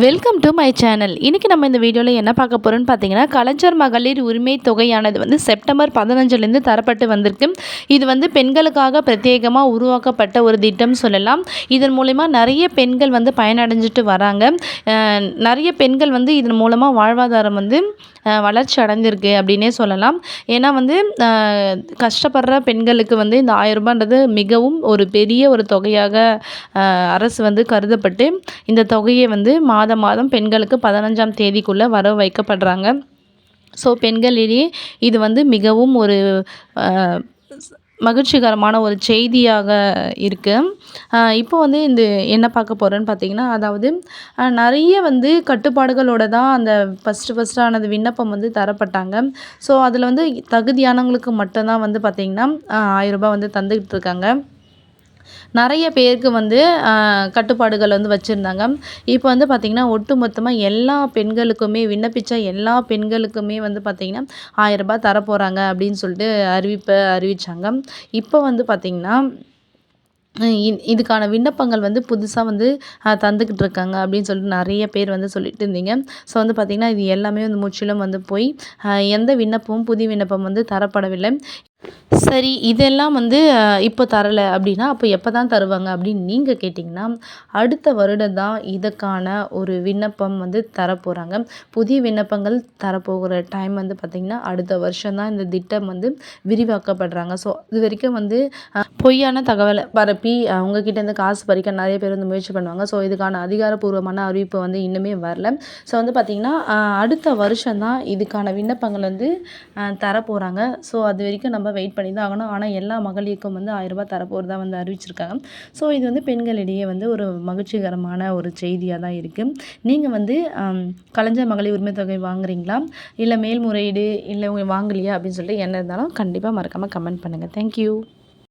Welcome to my channel இன்றைக்கி நம்ம இந்த வீடியோவில் என்ன பார்க்க போகிறோம்னு பார்த்தீங்கன்னா கலைஞர் மகளிர் உரிமை தொகையானது வந்து செப்டம்பர் பதினஞ்சுலேருந்து தரப்பட்டு வந்திருக்கு. இது வந்து பெண்களுக்காக பிரத்யேகமாக உருவாக்கப்பட்ட ஒரு திட்டம் சொல்லலாம். இதன் மூலிமா நிறைய பெண்கள் வந்து பயனடைஞ்சிட்டு வராங்க. நிறைய பெண்கள் வந்து இதன் மூலமாக வாழ்வாதாரம் வந்து வளர்ச்சி அடைஞ்சிருக்கு அப்படின்னே சொல்லலாம். ஏன்னா வந்து கஷ்டப்படுற பெண்களுக்கு வந்து இந்த ஆயிரம் ரூபான்றது மிகவும் ஒரு பெரிய ஒரு தொகையாக அரசு வந்து கருதப்பட்டு இந்த தொகையை வந்து மாதம் மாதம் பெண்களுக்கு பதினஞ்சாம் தேதிக்குள்ளே வர வைக்கப்படுறாங்க. ஸோ பெண்களிடையே இது வந்து மிகவும் ஒரு மகிழ்ச்சிகரமான ஒரு செய்தியாக இருக்குது இப்போ வந்து இந்த என்ன பார்க்க போகிறேன்னு பார்த்தீங்கன்னா அதாவது நிறைய வந்து கட்டுப்பாடுகளோட தான் அந்த ஃபஸ்ட்டு ஃபஸ்ட்டானது விண்ணப்பம் வந்து தரப்பட்டாங்க. ஸோ அதில் வந்து தகுதியானவங்களுக்கு மட்டும்தான் வந்து பார்த்திங்கன்னா ஆயிரம் ரூபாய் வந்து தந்துக்கிட்டு இருக்காங்க. நிறைய பேருக்கு வந்து கட்டுப்பாடுகள் வந்து வச்சுருந்தாங்க. இப்போ வந்து பார்த்திங்கன்னா ஒட்டு மொத்தமாக எல்லா பெண்களுக்குமே விண்ணப்பித்த எல்லா பெண்களுக்குமே வந்து பார்த்திங்கன்னா ஆயிரம் ரூபாய் தரப்போகிறாங்க அப்படின்னு சொல்லிட்டு அறிவிப்பை அறிவித்தாங்க இப்போ வந்து பார்த்திங்கன்னா இதுக்கான விண்ணப்பங்கள் வந்து புதுசாக வந்து தந்துக்கிட்டு இருக்காங்க அப்படின்னு சொல்லிட்டு நிறைய பேர் வந்து சொல்லிட்டு இருந்தீங்க. ஸோ வந்து பார்த்திங்கன்னா இது எல்லாமே வந்து முற்றிலும் வந்து போய் எந்த விண்ணப்பமும் புதிய விண்ணப்பம் வந்து தரப்படவில்லை. சரி இதெல்லாம் வந்து இப்போ தரலை அப்படின்னா அப்போ எப்போ தான் தருவாங்க அப்படின்னு நீங்கள் கேட்டிங்கன்னா அடுத்த வருடம் தான் இதுக்கான ஒரு விண்ணப்பம் வந்து தரப்போகிறாங்க புதிய விண்ணப்பங்கள் தரப்போகிற டைம் வந்து பார்த்திங்கன்னா அடுத்த வருஷம் தான் இந்த திட்டம் வந்து விரிவாக்கப்படுறாங்க. ஸோ இது வரைக்கும் வந்து பொய்யான தகவலை பரப்பி அவங்கக்கிட்ட இருந்து காசு பறிக்க நிறைய பேர் வந்து முயற்சி பண்ணுவாங்க. ஸோ இதுக்கான அதிகாரப்பூர்வமான அறிவிப்பு வந்து இன்னுமே வரல. ஸோ வந்து பார்த்திங்கன்னா அடுத்த வருஷம் தான் இதுக்கான விண்ணப்பங்கள் வந்து தரப்போகிறாங்க ஸோ அது வரைக்கும் நம்ம வெயிட் பண்ணி தான் ஆகணும். ஆனால் எல்லா மகளிருக்கும் வந்து ஆயிரம் ரூபாய் தரப்போகிறதா வந்து அறிவிச்சிருக்காங்க. ஸோ இது வந்து பெண்களிடையே வந்து ஒரு மகிழ்ச்சிகரமான ஒரு செய்தியாக தான் இருக்குது நீங்கள் வந்து கலைஞர் மகளிர் உரிமை தொகை வாங்குறீங்களா? இல்லை மேல்முறையீடு இல்லை வாங்கலையா? அப்படின்னு சொல்லிட்டு என்ன இருந்தாலும் கண்டிப்பாக மறக்காமல் கமெண்ட் பண்ணுங்கள் தேங்க்யூ